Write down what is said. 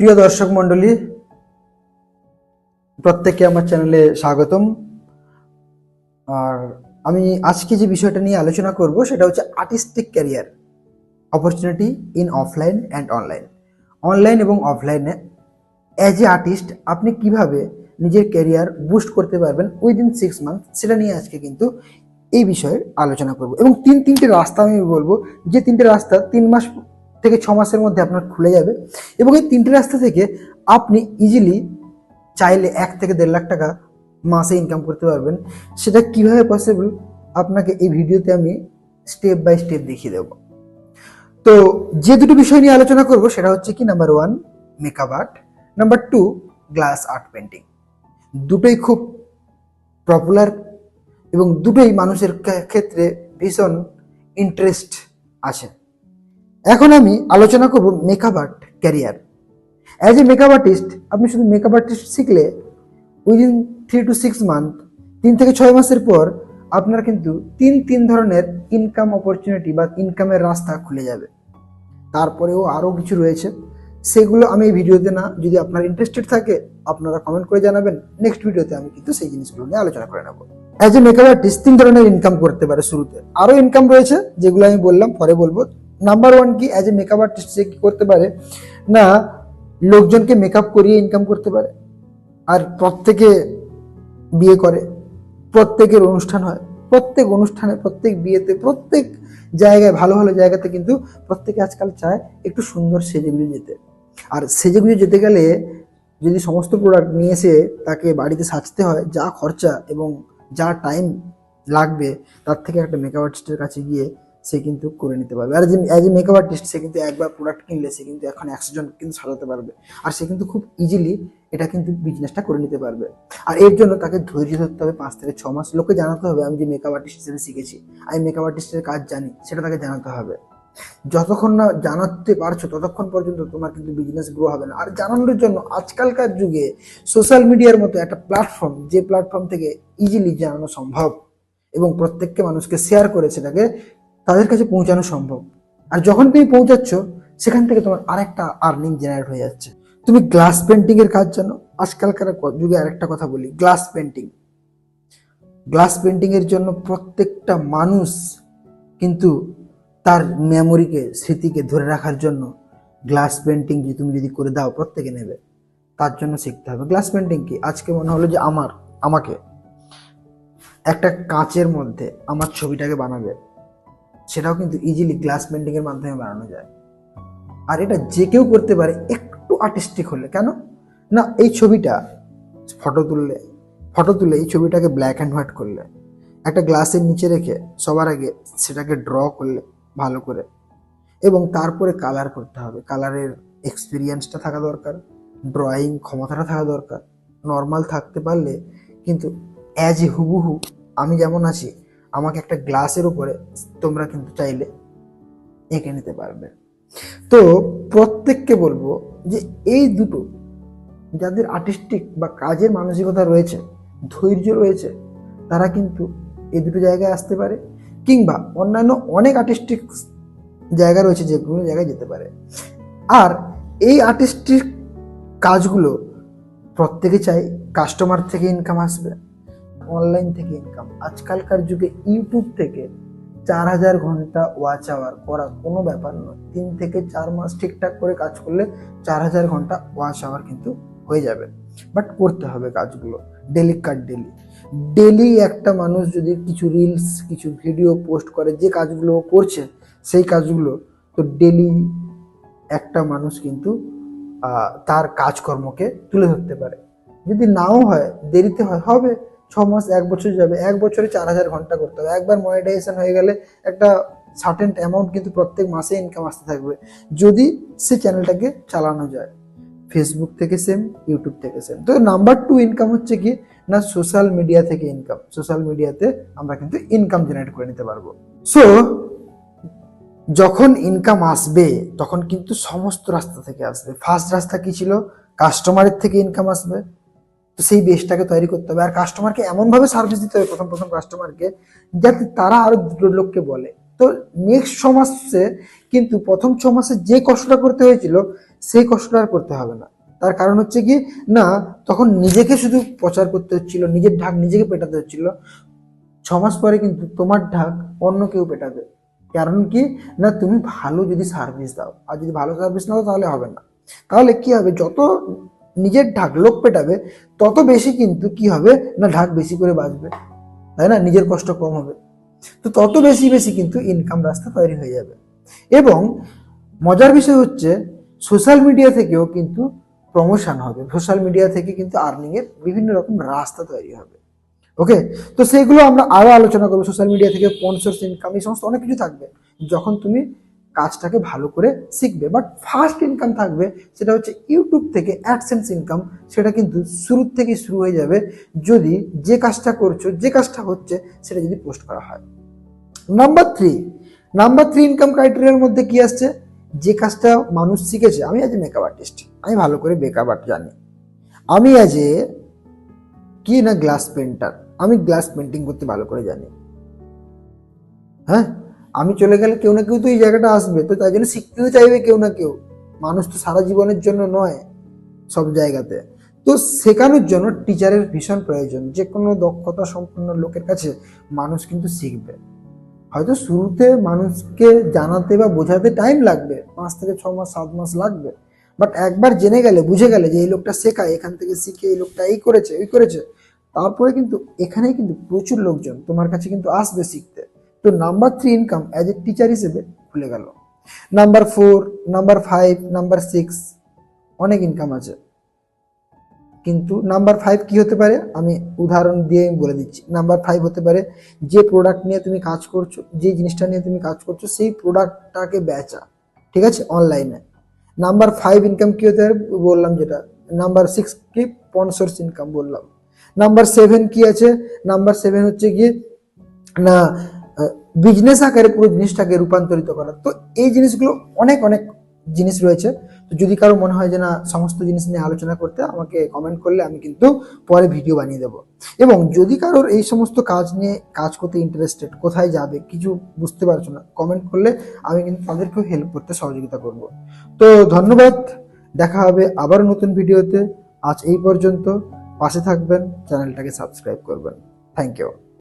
প্রিয় দর্শক মণ্ডলী, প্রত্যেককে আমার চ্যানেলে স্বাগতম। আর আমি আজকে যে বিষয়টা নিয়ে আলোচনা করব, সেটা হচ্ছে artistic career opportunity in offline and online online এবং অফলাইনে অ্যাজ এ আর্টিস্ট আপনি কীভাবে নিজের ক্যারিয়ার বুস্ট করতে পারবেন উইদিন সিক্স মান্থ সেটা নিয়ে আজকে কিন্তু এই বিষয়ে আলোচনা করব। এবং তিন, তিনটে রাস্তা আমি বলব। যে তিনটে রাস্তা তিন মাস থেকে ছ মাসের মধ্যে আপনার খুলে যাবে এবং এই তিনটে রাস্তা থেকে আপনি ইজিলি চাইলে এক থেকে দেড় লাখ টাকা মাসে ইনকাম করতে পারবেন। সেটা কীভাবে পসিবল আপনাকে এই ভিডিওতে আমি স্টেপ বাই স্টেপ দেখিয়ে দেব। তো যে দুটো বিষয় নিয়ে আলোচনা করব, সেটা হচ্ছে কি? Number one makeup art number two glass art painting দুটোই খুব পপুলার এবং দুটোই মানুষের ক্ষেত্রে ভীষণ ইন্টারেস্ট আছে। এখন আমি আলোচনা করব makeup art career as a makeup artist আপনি শুধু মেকআপ আর্টিস্ট শিখলে within three to six month তিন থেকে ছয় মাসের পর আপনার কিন্তু তিন তিন ধরনের ইনকাম অপরচুনিটি বা ইনকামের রাস্তা খুলে যাবে। তারপরেও আরও কিছু রয়েছে। সেগুলো আমি এই ভিডিওতে না, যদি আপনার ইন্টারেস্টেড থাকে, আপনারা কমেন্ট করে জানাবেন। নেক্সট ভিডিওতে আমি কিন্তু সেই জিনিসগুলো নিয়ে আলোচনা করে নেব। অ্যাজ এ মেকআপ আর্টিস্ট তিন ধরনের ইনকাম করতে পারে শুরুতে। আরও ইনকাম রয়েছে, যেগুলো আমি বললাম, পরে বলব। নাম্বার ওয়ান কি অ্যাজ এ মেকআপ আর্টিস্ট সে কি করতে পারে? না, লোকজনকে মেকআপ করিয়ে ইনকাম করতে পারে। আর প্রত্যেকে বিয়ে করে, প্রত্যেকের অনুষ্ঠান হয়। প্রত্যেক অনুষ্ঠানে, প্রত্যেক বিয়েতে, প্রত্যেক জায়গায়, ভালো ভালো জায়গাতে কিন্তু প্রত্যেকে আজকাল চায় একটু সুন্দর সেজেগুজে যেতে। আর সেজেগুজে যেতে গেলে যদি সমস্ত প্রোডাক্ট নিয়ে এসে তাকে বাড়িতে সাজতে হয়, যা খরচা এবং যা টাইম লাগবে, তার থেকে একটা মেকআপ আর্টিস্টের কাছে গিয়ে সে কিন্তু করে নিতে পারবে। আর যে এ মেকআপ আর্টিস্ট সে কিন্তু একবার প্রোডাক্ট কিনলে সে কিন্তু এখন একশো জন কিন্তু সাজাতে পারবে। আর সে কিন্তু খুব ইজিলি এটা কিন্তু বিজনেসটা করে নিতে পারবে। আর এর জন্য তাকে ধৈর্য ধরতে হবে পাঁচ থেকে ছ মাস। লোকে জানাতে হবে, আমি যে মেকআপ আর্টিস্ট হিসেবে শিখেছি, আমি মেকআপ আর্টিস্টের কাজ জানি, সেটা তাকে জানাতে হবে। যতক্ষণ না জানাতে পারছ, ততক্ষণ পর্যন্ত তোমার কিন্তু বিজনেস গ্রো হবে না। আর জানানোর জন্য আজকালকার যুগে সোশ্যাল মিডিয়ার মতো একটা প্ল্যাটফর্ম যে প্ল্যাটফর্ম থেকে ইজিলি জানানো সম্ভব এবং প্রত্যেককে মানুষকে শেয়ার করে সেটাকে তাদের কাছে পৌঁছানো সম্ভব। আর যখন তুমি পৌঁছাচ্ছ, সেখান থেকে তোমার আরেকটা আর্নিং জেনারেট হয়ে যাচ্ছে। তুমি গ্লাস পেন্টিং এর কাজ জানো? আজকালকার যুগে আরেকটা কথা বলি গ্লাস পেন্টিং গ্লাস পেন্টিং এর জন্য প্রত্যেকটা মানুষ কিন্তু তার মেমোরিকে স্মৃতিকে ধরে রাখার জন্য গ্লাস পেন্টিং যে তুমি যদি করে দাও, প্রত্যেকে নেবে। তার জন্য শিখতে হবে। গ্লাস পেন্টিং কি? আজকে মনে হলো যে আমার, আমাকে একটা কাঁচের মধ্যে আমার ছবিটাকে বানাবে। সেটাও কিন্তু ইজিলি গ্লাস পেন্টিং এর মাধ্যমে বানানো যায়। আর এটা যে কেউ করতে পারে একটু আর্টিস্টিক হলে। কেন? না, এই ছবিটা ফটো তুললে ফটো তুলে এই ছবিটাকে ব্ল্যাক অ্যান্ড হোয়াইট করলে, একটা গ্লাসের নিচে রেখে সবার আগে সেটাকে ড্র করলে ভালো করে। এবং তারপরে কালার করতে হবে। কালারের এক্সপিরিয়েন্সটা থাকা দরকার ড্রয়িং ক্ষমতাটা থাকা দরকার। নর্মাল থাকতে পারলে কিন্তু অ্যাজ এ হুবহু আমি যেমন আছি আমাকে একটা গ্লাসের উপরে, তোমরা কিন্তু চাইলে এঁকে নিতে পারবে। তো প্রত্যেককে বলব যে এই দুটো যাদের আর্টিস্টিক বা কাজের মানসিকতা রয়েছে, ধৈর্য রয়েছে, তারা কিন্তু এই দুটো জায়গায় আসতে পারে কিংবা অন্যান্য অনেক আর্টিস্টিক জায়গা রয়েছে যেগুলো জায়গায় যেতে পারে। আর এই আর্টিস্টিক কাজগুলো প্রত্যেকে চাই কাস্টমার থেকে ইনকাম আসবে। অনলাইন থেকে ইনকাম আজকালকার যুগে ইউটিউব থেকে চার হাজার ঘণ্টা ওয়াচ আওয়ার করা কোনো ব্যাপার নয়। তিন থেকে চার মাস ঠিকঠাক করে কাজ করলে চার হাজার ঘণ্টা ওয়াচ আওয়ার কিন্তু হয়ে যাবে। বাট করতে হবে কাজগুলো। ডেলি কাট ডেলি ডেলি একটা মানুষ যদি কিছু রিলস কিছু ভিডিও পোস্ট করে, যে কাজগুলো করছে, সেই কাজগুলো, তো ডেলি একটা মানুষ কিন্তু তার কাজকর্মকে তুলে ধরতে পারে। যদি নাও হয়, দেরিতে হয়, হবে। ছ মাস এক বছর যাবে। এক বছরে চার হাজার ঘণ্টা করতে হবে। একবার মনিটাইজেশন হয়ে গেলে একটা সার্টেন অ্যামাউন্ট কিন্তু প্রত্যেক মাসে ইনকাম আসতে থাকবে। যদি সে চ্যানেলটাকে চালানো যায়। ফেসবুক থেকে সেম ইউটিউব থেকে সেম তো নাম্বার টু ইনকাম হচ্ছে কি? না সোশ্যাল মিডিয়া থেকে ইনকাম সোশ্যাল মিডিয়াতে আমরা কিন্তু ইনকাম জেনারেট করে নিতে পারব। সো যখন ইনকাম আসবে, তখন কিন্তু সমস্ত রাস্তা থেকে আসবে। ফার্স্ট রাস্তা কি ছিল? কাস্টমারের থেকে ইনকাম আসবে। তো সেই বেসটাকে তৈরি করতে হবে। আর কাস্টমারকে এমনভাবে সার্ভিস দিতে হবে, প্রথম প্রথম কাস্টমারকে যাতে তারা আরও দুটো লোককে বলে। তো নেক্সট ছ মাসে কিন্তু প্রথম ছ মাসে যে কষ্টটা করতে হয়েছিল, সেই কষ্টটা আর করতে হবে না। তার কারণ হচ্ছে কি, না, তখন নিজেকে শুধু প্রচার করতে হচ্ছিল, নিজের ঢাক নিজেকে পেটাতে হচ্ছিল। ছ মাস পরে কিন্তু তোমার ঢাক অন্য কেউ পেটাবে। কারণ কি, না, তুমি ভালো যদি সার্ভিস দাও, আর যদি ভালো সার্ভিস না দাও তাহলে হবে না। তাহলে কি হবে? যত নিজের ঢাক লোক পেটাবে, তত বেশি কিন্তু কি হবে? না, ঢাক বেশি করে বাজবে। তাই না? নিজের কষ্ট কম হবে। তো তত বেশি বেশি কিন্তু ইনকাম রাস্তা তৈরি হয়ে যাবে। এবং মজার বিষয় হচ্ছে সোশ্যাল মিডিয়া থেকেও কিন্তু প্রমোশন হবে। সোশ্যাল মিডিয়া থেকে কিন্তু আর্নিংয়ের বিভিন্ন রকম রাস্তা তৈরি হবে। ওকে তো সেইগুলো আমরা আরও আলোচনা করব। সোশ্যাল মিডিয়া থেকে স্পন্সর্স ইনকাম এই সমস্ত অনেক কিছু থাকবে। যখন তুমি কাজটাকে ভালো করে শিখবে। বাট ফার্স্ট ইনকাম থাকবে, সেটা হচ্ছে ইউটিউব থেকে অ্যাডসেন্স ইনকাম সেটা কিন্তু শুরুর থেকে শুরু হয়ে যাবে যদি যে কাজটা করছ, যে কাজটা হচ্ছে, সেটা যদি পোস্ট করা হয়। Number three number three income ক্রাইটেরিয়ার মধ্যে কি আসছে? যে কাজটা মানুষ শিখেছে, আমি আজ মেকআপ আর্টিস্ট আমি ভালো করে মেকআপ আর্ট জানি। আমি আজ কি না গ্লাস পেন্টার আমি গ্লাস পেন্টিং করতে ভালো করে জানি। হ্যাঁ? আমি চলে গেলে কেউ না কেউ তো এই জায়গাটা আসবে, তো তাই জন্য শিখতে তো চাইবে কেউ না কেউ। মানুষ তো সারা জীবনের জন্য নয় সব জায়গাতে। তো শেখানোর জন্য টিচারের ভীষণ প্রয়োজন যে কোনো দক্ষতা সম্পন্ন লোকের কাছে মানুষ কিন্তু শিখবে। হয়তো শুরুতে মানুষকে জানাতে বা বোঝাতে টাইম লাগবে, পাঁচ থেকে ছ মাস, সাত মাস লাগবে। বাট একবার জেনে গেলে, বুঝে গেলে যে এই লোকটা শেখায়, এখান থেকে শিখে এই লোকটা এই করেছে এই করেছে, তারপরে কিন্তু এখানেই কিন্তু প্রচুর লোকজন তোমার কাছে কিন্তু আসবে শিখতে। তো number three income as a teacher হিসেবে খুলে গেল। Number four number five number six অনেক ইনকাম আছে। কিন্তু নাম্বার ফাইভ কি হতে পারে? আমি উদাহরণ দিয়ে আমি বলে দিচ্ছি। নাম্বার ফাইভ হতে পারে যে প্রোডাক্ট নিয়ে তুমি কাজ করছ, যে জিনিসটা নিয়ে তুমি কাজ করছ, সেই প্রোডাক্টটাকে বেচা। ঠিক আছে? অনলাইনে নাম্বার ফাইভ ইনকাম কি হতে পারে? বললাম যেটা। নাম্বার সিক্স কি? স্পন্সর্স ইনকাম বললাম। নাম্বার সেভেন কি আছে? নাম্বার সেভেন হচ্ছে গিয়ে, না বিজনেস আকারে পুরো জিনিসটাকে রূপান্তরিত করা। তো এই জিনিসগুলো অনেক অনেক জিনিস রয়েছে। তো যদি কারও মনে হয় যে না, সমস্ত জিনিস নিয়ে আলোচনা করতে, আমাকে কমেন্ট করলে আমি কিন্তু পরে ভিডিও বানিয়ে দেবো। এবং যদি কারোর এই সমস্ত কাজ নিয়ে কাজ করতে ইন্টারেস্টেড কোথায় যাবে, কিছু বুঝতে পারছ না কমেন্ট করলে আমি কিন্তু তাদেরকেও হেল্প করতে সহযোগিতা করব। তো ধন্যবাদ, দেখা হবে আবার নতুন ভিডিওতে আজ এই পর্যন্ত, পাশে থাকবেন চ্যানেলটাকে সাবস্ক্রাইব করবেন। Thank you